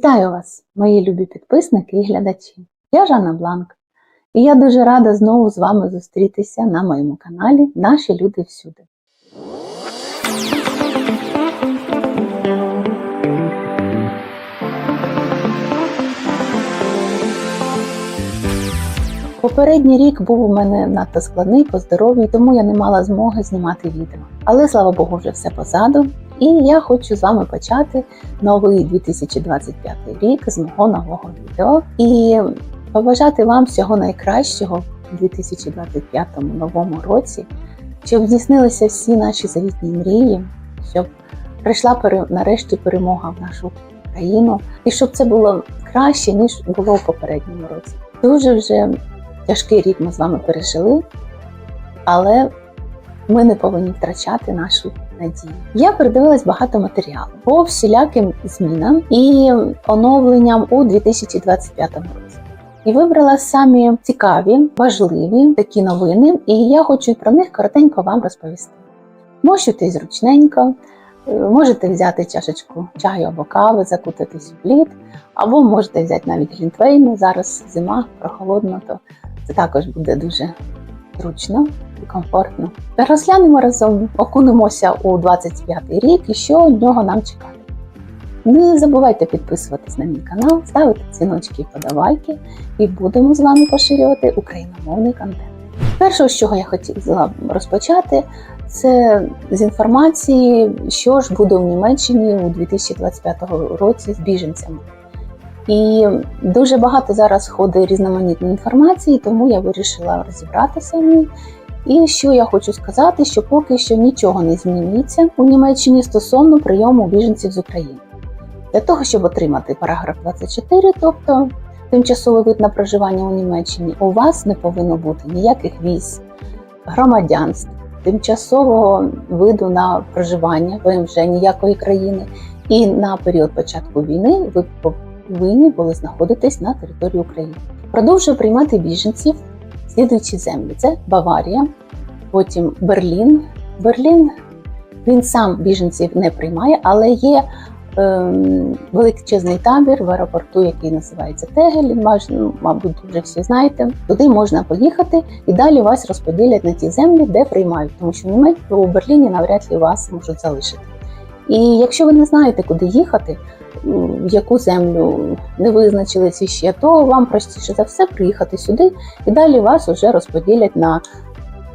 Вітаю вас, мої любі підписники і глядачі. Я Жанна Бланк, і я дуже рада знову з вами зустрітися на моєму каналі Наші люди всюди. Попередній рік був у мене надто складний по здоров'ю, тому я не мала змоги знімати відео. Але слава Богу, вже все позаду. І я хочу з вами почати новий 2025 рік з мого нового відео і побажати вам всього найкращого у 2025 новому році, щоб здійснилися всі наші завітні мрії, щоб прийшла пере- нарешті перемога в нашу країну, і щоб це було краще ніж було в попередньому році. Дуже вже тяжкий рік ми з вами пережили, але ми не повинні втрачати нашу надію. Я передивилась багато матеріалу по всіляким змінам і оновленням у 2025 році. І вибрала самі цікаві, важливі такі новини, і я хочу про них коротенько вам розповісти. Можете зручненько, е, можете взяти чашечку чаю або кави, закутатись у плід, або можете взяти навіть глінтвейну. Зараз зима, прохолодно, то це також буде дуже зручно і комфортно. Розглянемо разом, окунемося у 25-й рік і що від нього нам чекати. Не забувайте підписуватись на мій канал, ставити дзвіночки і подавайки, і будемо з вами поширювати україномовний контент. Перше, з чого я хотіла розпочати, це з інформації, що ж буде в Німеччині у 2025 році з біженцями. І дуже багато зараз ходить різноманітної інформації, тому я вирішила розібратися в ній. І що я хочу сказати, що поки що нічого не змінюється у Німеччині стосовно прийому біженців з України. Для того, щоб отримати параграф 24, тобто тимчасовий вид на проживання у Німеччині, у вас не повинно бути ніяких віз, громадянств, тимчасового виду на проживання ВМЖ ніякої країни. І на період початку війни ви повинні були знаходитись на території України. Продовжує приймати біженців слідуючі землі: це Баварія, потім Берлін. Берлін він сам біженців не приймає, але є ем, величезний табір в аеропорту, який називається Тегель. Ну, Мабуть, вже всі знаєте. Туди можна поїхати і далі вас розподілять на ті землі, де приймають, тому що в у Берліні навряд ли вас можуть залишити. І якщо ви не знаєте, куди їхати, яку землю не визначилися ще, то вам простіше за все приїхати сюди, і далі вас вже розподілять на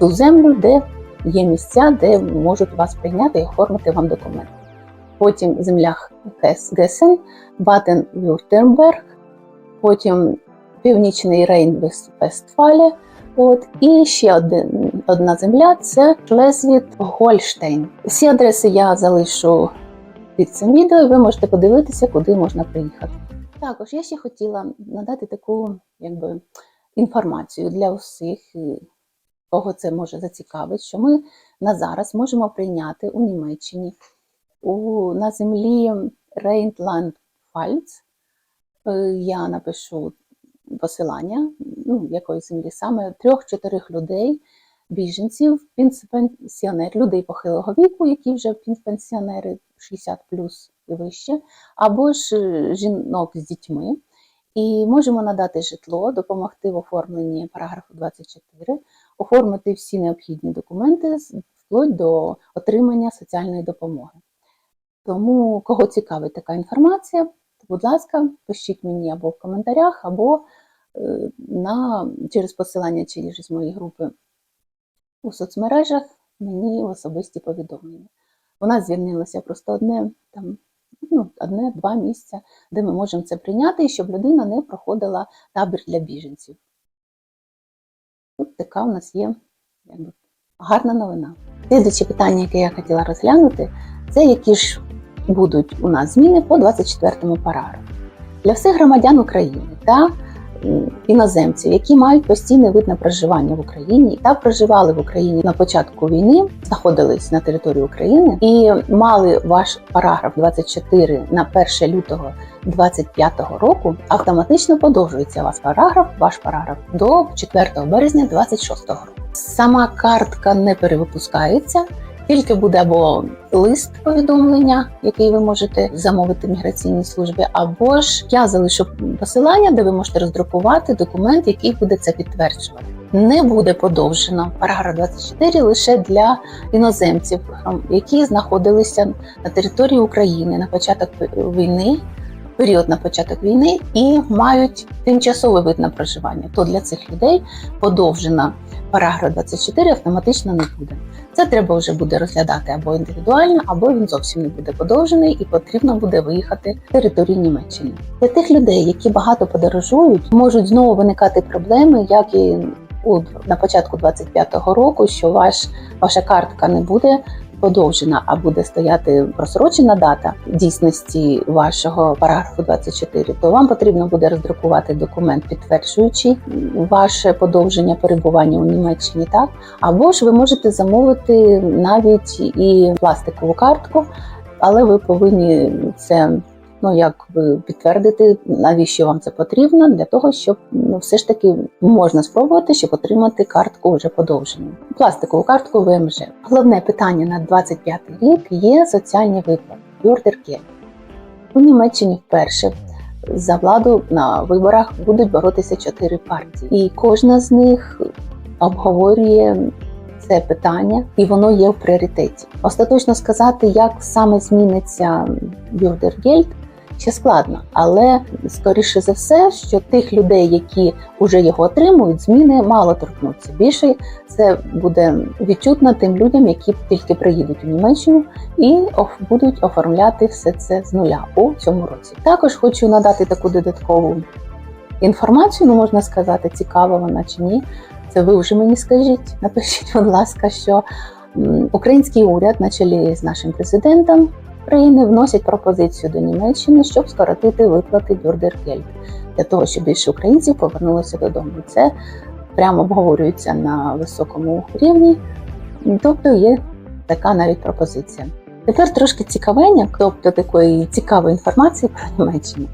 ту землю, де є місця, де можуть вас прийняти і оформити вам документи. Потім земля Гес- Гесен, Батен-Вюртемберг, потім Північний Рейн Вестфалія. От і ще один, одна земля це Шлезвіт Гольштейн. Всі адреси я залишу під цим відео, ви можете подивитися, куди можна приїхати. Також я ще хотіла надати таку якби, інформацію для усіх, кого це може зацікавити, що ми на зараз можемо прийняти у Німеччині у, на землі Рейнланд-Фальц. Е, Я напишу посилання, ну, якої землі саме трьох-чотирьох людей, біженців, пенсіонерів, людей похилого віку, які вже пенсіонери 60 плюс і вище, або ж е, жінок з дітьми. І можемо надати житло, допомогти в оформленні параграфу 24, оформити всі необхідні документи вплоть до отримання соціальної допомоги. Тому, кого цікавить така інформація, то, будь ласка, пишіть мені або в коментарях, або е, на, через посилання через мої групи у соцмережах мені особисті повідомлення. У нас звільнилося просто одне там. Ну, одне-два місця, де ми можемо це прийняти, і щоб людина не проходила табір для біженців. Тут така у нас є якби, гарна новина. Слідуюче питання, яке я хотіла розглянути, це які ж будуть у нас зміни по 24 параграфу. Для всіх громадян України та іноземців, які мають постійний вид на проживання в Україні та проживали в Україні на початку війни, знаходились на території України і мали ваш параграф 24 на 1 лютого 2025 року, автоматично подовжується ваш параграф, ваш параграф до 4 березня 2026 року. Сама картка не перевипускається. Тільки буде або лист повідомлення, який ви можете замовити в міграційній службі, або ж я залишу посилання, де ви можете роздрукувати документ, який буде це підтверджувати. Не буде подовжено параграф 24 лише для іноземців, які знаходилися на території України на початок війни. Період на початок війни і мають тимчасовий вид на проживання, то для цих людей подовжена параграф 24 автоматично не буде. Це треба вже буде розглядати або індивідуально, або він зовсім не буде подовжений, і потрібно буде виїхати з території Німеччини. Для тих людей, які багато подорожують, можуть знову виникати проблеми, як і у на початку 25-го року, що ваш ваша картка не буде подовжена, а буде стояти просрочена дата дійсності вашого параграфу 24, то вам потрібно буде роздрукувати документ, підтверджуючи ваше подовження перебування у Німеччині, так? Або ж ви можете замовити навіть і пластикову картку, але ви повинні це ну як би підтвердити, навіщо вам це потрібно, для того, щоб ну, все ж таки можна спробувати, щоб отримати картку вже подовжену. Пластикову картку ВМЖ. Головне питання на 25 рік є соціальні виплати. Бюрдерке. У Німеччині вперше за владу на виборах будуть боротися чотири партії, і кожна з них обговорює це питання, і воно є в пріоритеті. Остаточно сказати, як саме зміниться Бюрдергельд, ще складно, але скоріше за все, що тих людей, які вже його отримують, зміни мало торкнуться. Більше це буде відчутно тим людям, які тільки приїдуть у Німеччину і будуть оформляти все це з нуля у цьому році. Також хочу надати таку додаткову інформацію, ну можна сказати, цікава вона чи ні. Це ви вже мені скажіть. Напишіть, будь ласка, що український уряд, на чолі з нашим президентом, країни вносять пропозицію до Німеччини, щоб скоротити виплати Бюрдергельд, для того, щоб більше українців повернулося додому. Це прямо обговорюється на високому рівні, тобто є така навіть пропозиція. Тепер трошки цікавення, тобто такої цікавої інформації про Німеччину.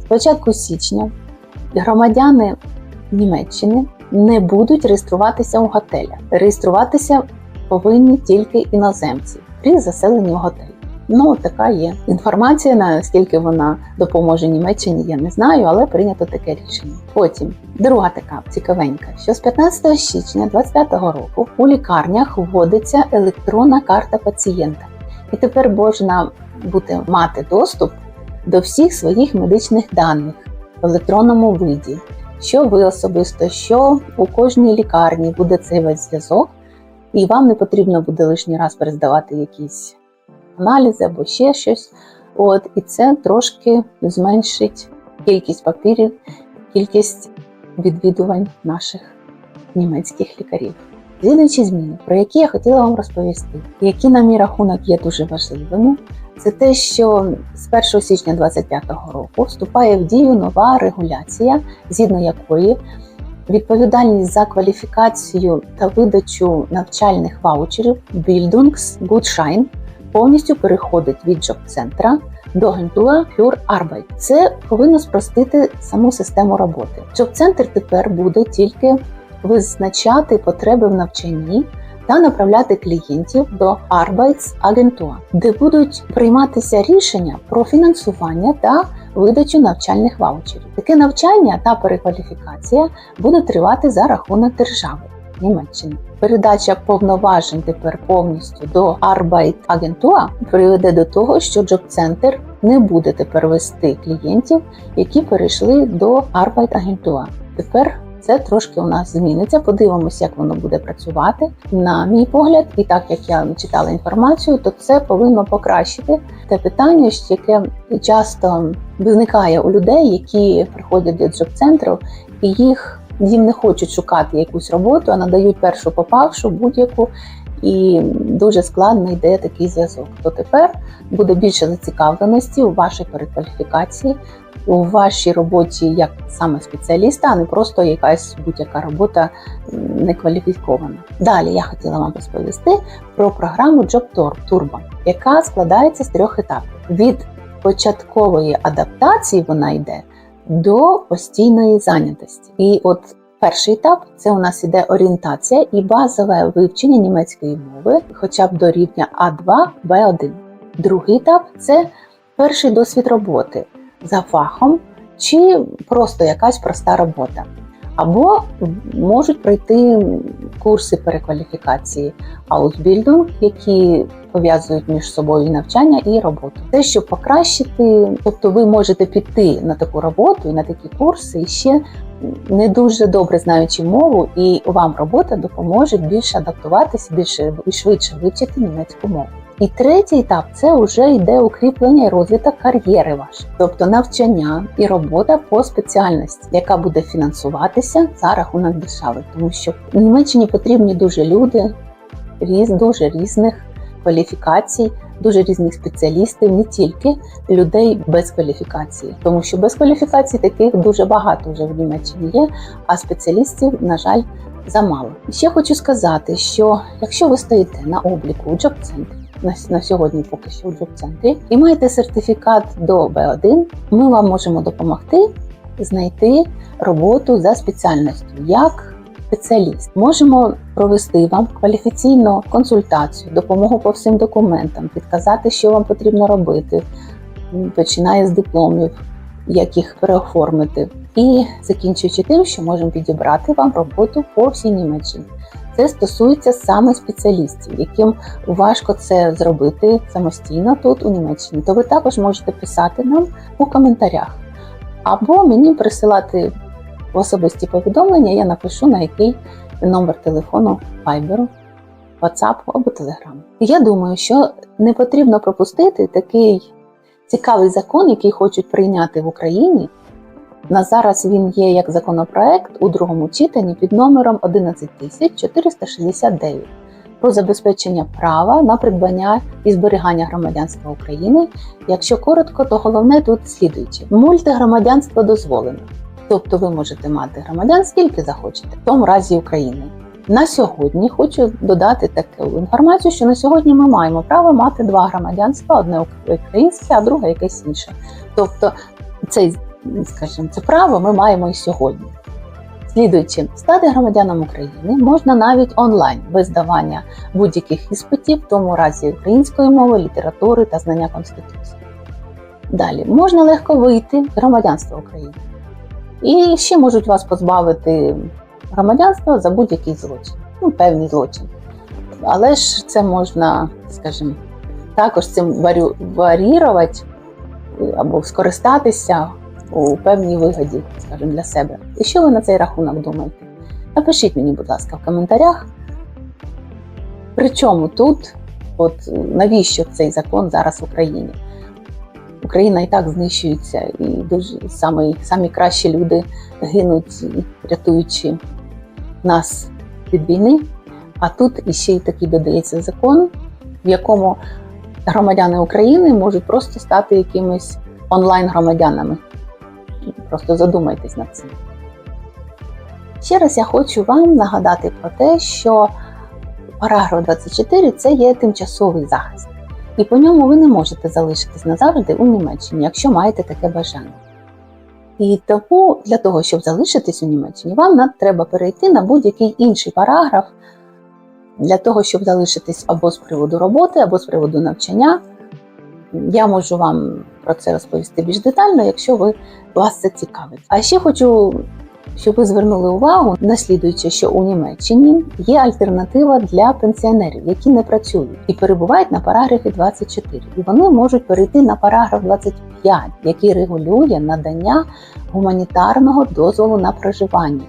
З початку січня громадяни Німеччини не будуть реєструватися у готелях. Реєструватися повинні тільки іноземці при заселенні в готель. Ну, така є інформація, наскільки вона допоможе Німеччині, я не знаю, але прийнято таке рішення. Потім друга така цікавенька, що з 15 січня 2025 року у лікарнях вводиться електронна карта пацієнта, і тепер можна буде мати доступ до всіх своїх медичних даних в електронному виді. Що ви особисто, що у кожній лікарні буде цей весь зв'язок, і вам не потрібно буде лишній раз перездавати якісь аналізи або ще щось. От, І це трошки зменшить кількість папірів, кількість відвідувань наших німецьких лікарів. Слідуючі зміни, про які я хотіла вам розповісти, які, на мій рахунок, є дуже важливими, це те, що з 1 січня 2025 року вступає в дію нова регуляція, згідно якої відповідальність за кваліфікацію та видачу навчальних ваучерів Bildungsgutschein повністю переходить від джоб-центра до агентура Pure Arbeit. Це повинно спростити саму систему роботи. Джоб-центр тепер буде тільки визначати потреби в навчанні. Та направляти клієнтів до Arbeitsagentur, де будуть прийматися рішення про фінансування та видачу навчальних ваучерів. Таке навчання та перекваліфікація буде тривати за рахунок держави. Німеччини. Передача повноважень тепер повністю до Arbeit-агентуа приведе до того, що Джоб-центр не буде тепер вести клієнтів, які перейшли до Arbeit-агентуа. Тепер це трошки у нас зміниться. Подивимося, як воно буде працювати. На мій погляд, і так як я читала інформацію, то це повинно покращити те питання, яке часто виникає у людей, які приходять до джоб-центру, і їх їм не хочуть шукати якусь роботу, а надають першу попавшу будь-яку. І дуже складно йде такий зв'язок. То тепер буде більше зацікавленості у вашій перекваліфікації, у вашій роботі як саме спеціаліста, а не просто якась будь-яка робота некваліфікована. Далі я хотіла вам розповісти про програму Job Turbo, яка складається з трьох етапів: від початкової адаптації вона йде до постійної зайнятості. І от Перший етап це у нас іде орієнтація і базове вивчення німецької мови, хоча б до рівня А2, Б1. Другий етап це перший досвід роботи за фахом чи просто якась проста робота. Або можуть пройти курси перекваліфікації Ausbildung, які пов'язують між собою навчання і роботу. Те, щоб покращити, тобто ви можете піти на таку роботу і на такі курси, і ще не дуже добре знаючи мову, і вам робота допоможе більше адаптуватися, більше і швидше вивчити німецьку мову. І третій етап це вже йде укріплення і розвиток кар'єри вашої, тобто навчання і робота по спеціальності, яка буде фінансуватися за рахунок держави, тому що в Німеччині потрібні дуже люди, різ, дуже різних кваліфікацій, дуже різних спеціалістів, не тільки людей без кваліфікації, тому що без кваліфікації таких дуже багато вже в Німеччині є, а спеціалістів, на жаль, замало. Ще хочу сказати, що якщо ви стоїте на обліку у джоб-центрі, на, на сьогодні поки що у джоб-центрі, і маєте сертифікат до B1, ми вам можемо допомогти знайти роботу за спеціальністю як спеціаліст. Можемо провести вам кваліфікаційну консультацію, допомогу по всім документам, підказати, що вам потрібно робити, починає з дипломів, як їх переоформити, і закінчуючи тим, що можемо підібрати вам роботу по всій Німеччині. Це стосується саме спеціалістів, яким важко це зробити самостійно тут у Німеччині. То ви також можете писати нам у коментарях або мені присилати в особисті повідомлення. Я напишу на який номер телефону Viber, WhatsApp або Telegram. Я думаю, що не потрібно пропустити такий цікавий закон, який хочуть прийняти в Україні. На зараз він є як законопроект у другому читанні під номером 11469 про забезпечення права на придбання і зберігання громадянства України. Якщо коротко, то головне тут слідуюче: мультигромадянство дозволено. Тобто ви можете мати громадян скільки захочете, в тому разі України. На сьогодні хочу додати таку інформацію, що на сьогодні ми маємо право мати два громадянства: одне українське, а друге якесь інше. Тобто, цей скажімо, це право ми маємо і сьогодні. Слідуючи, стати громадяном України можна навіть онлайн без здавання будь-яких іспитів, в тому разі української мови, літератури та знання Конституції. Далі можна легко вийти з громадянства України. І ще можуть вас позбавити громадянства за будь-який злочин, ну, певний злочин. Але ж це можна, скажімо, також цим варю... варірувати або скористатися у певній вигоді, скажімо, для себе. І що ви на цей рахунок думаєте? Напишіть мені, будь ласка, в коментарях. Причому тут, от навіщо цей закон зараз в Україні? Україна і так знищується, і дуже самі, самі кращі люди гинуть, рятуючи нас від війни. А тут іще й такий додається закон, в якому громадяни України можуть просто стати якимись онлайн-громадянами. Просто задумайтесь над цим. Ще раз я хочу вам нагадати про те, що параграф 24 це є тимчасовий захист, і по ньому ви не можете залишитись назавжди у Німеччині, якщо маєте таке бажання. І тому для того, щоб залишитись у Німеччині, вам треба перейти на будь-який інший параграф для того, щоб залишитись або з приводу роботи, або з приводу навчання. Я можу вам про це розповісти більш детально, якщо ви вас це цікавить. А ще хочу, щоб ви звернули увагу, наслідуючи, що у Німеччині є альтернатива для пенсіонерів, які не працюють і перебувають на параграфі 24. І вони можуть перейти на параграф 25, який регулює надання гуманітарного дозволу на проживання.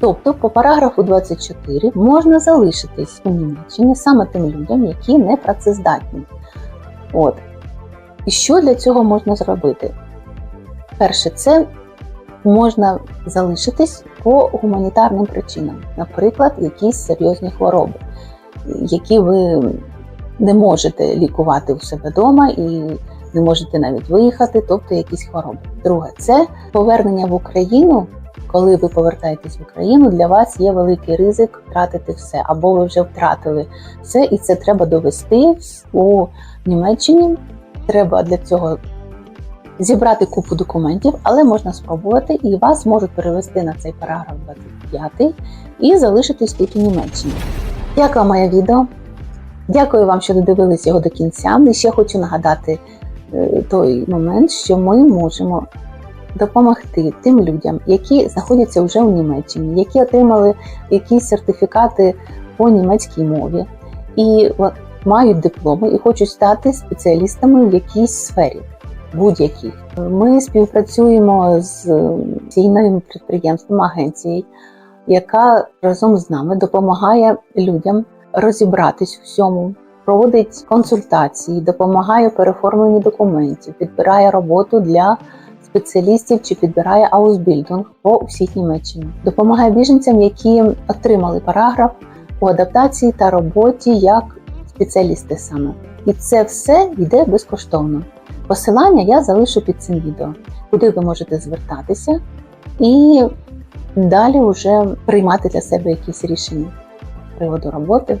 Тобто, по параграфу 24 можна залишитись у Німеччині саме тим людям, які не працездатні. От. І що для цього можна зробити? Перше, це можна залишитись по гуманітарним причинам, наприклад, якісь серйозні хвороби, які ви не можете лікувати у себе вдома і не можете навіть виїхати, тобто якісь хвороби. Друге, це повернення в Україну. Коли ви повертаєтесь в Україну, для вас є великий ризик втратити все, або ви вже втратили все, і це треба довести у Німеччині. Треба для цього зібрати купу документів, але можна спробувати і вас можуть перевести на цей параграф 25 і залишитись тут у Німеччині. Як вам моє відео? Дякую вам, що додивились його до кінця. І ще хочу нагадати е, той момент, що ми можемо допомогти тим людям, які знаходяться вже у Німеччині, які отримали якісь сертифікати по німецькій мові і мають дипломи і хочуть стати спеціалістами в якійсь сфері, будь-якій. Ми співпрацюємо з ційним підприємством агенцією, яка разом з нами допомагає людям розібратись у всьому, проводить консультації, допомагає переформленні документів, підбирає роботу для спеціалістів чи підбирає аусбільдинг по всій Німеччині, допомагає біженцям, які отримали параграф у адаптації та роботі як спеціалісти саме. І це все йде безкоштовно. Посилання я залишу під цим відео, куди ви можете звертатися і далі вже приймати для себе якісь рішення з приводу роботи.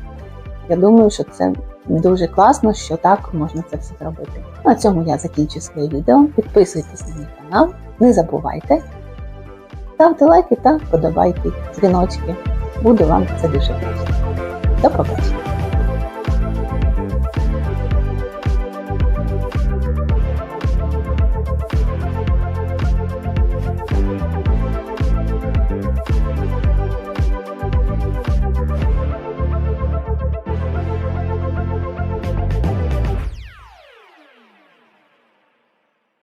Я думаю, що це дуже класно, що так можна це все зробити. На цьому я закінчу своє відео. Підписуйтесь на мій канал, не забувайте, ставте лайки та подобайте дзвіночки. Буду вам це дуже вдячна. До побачення!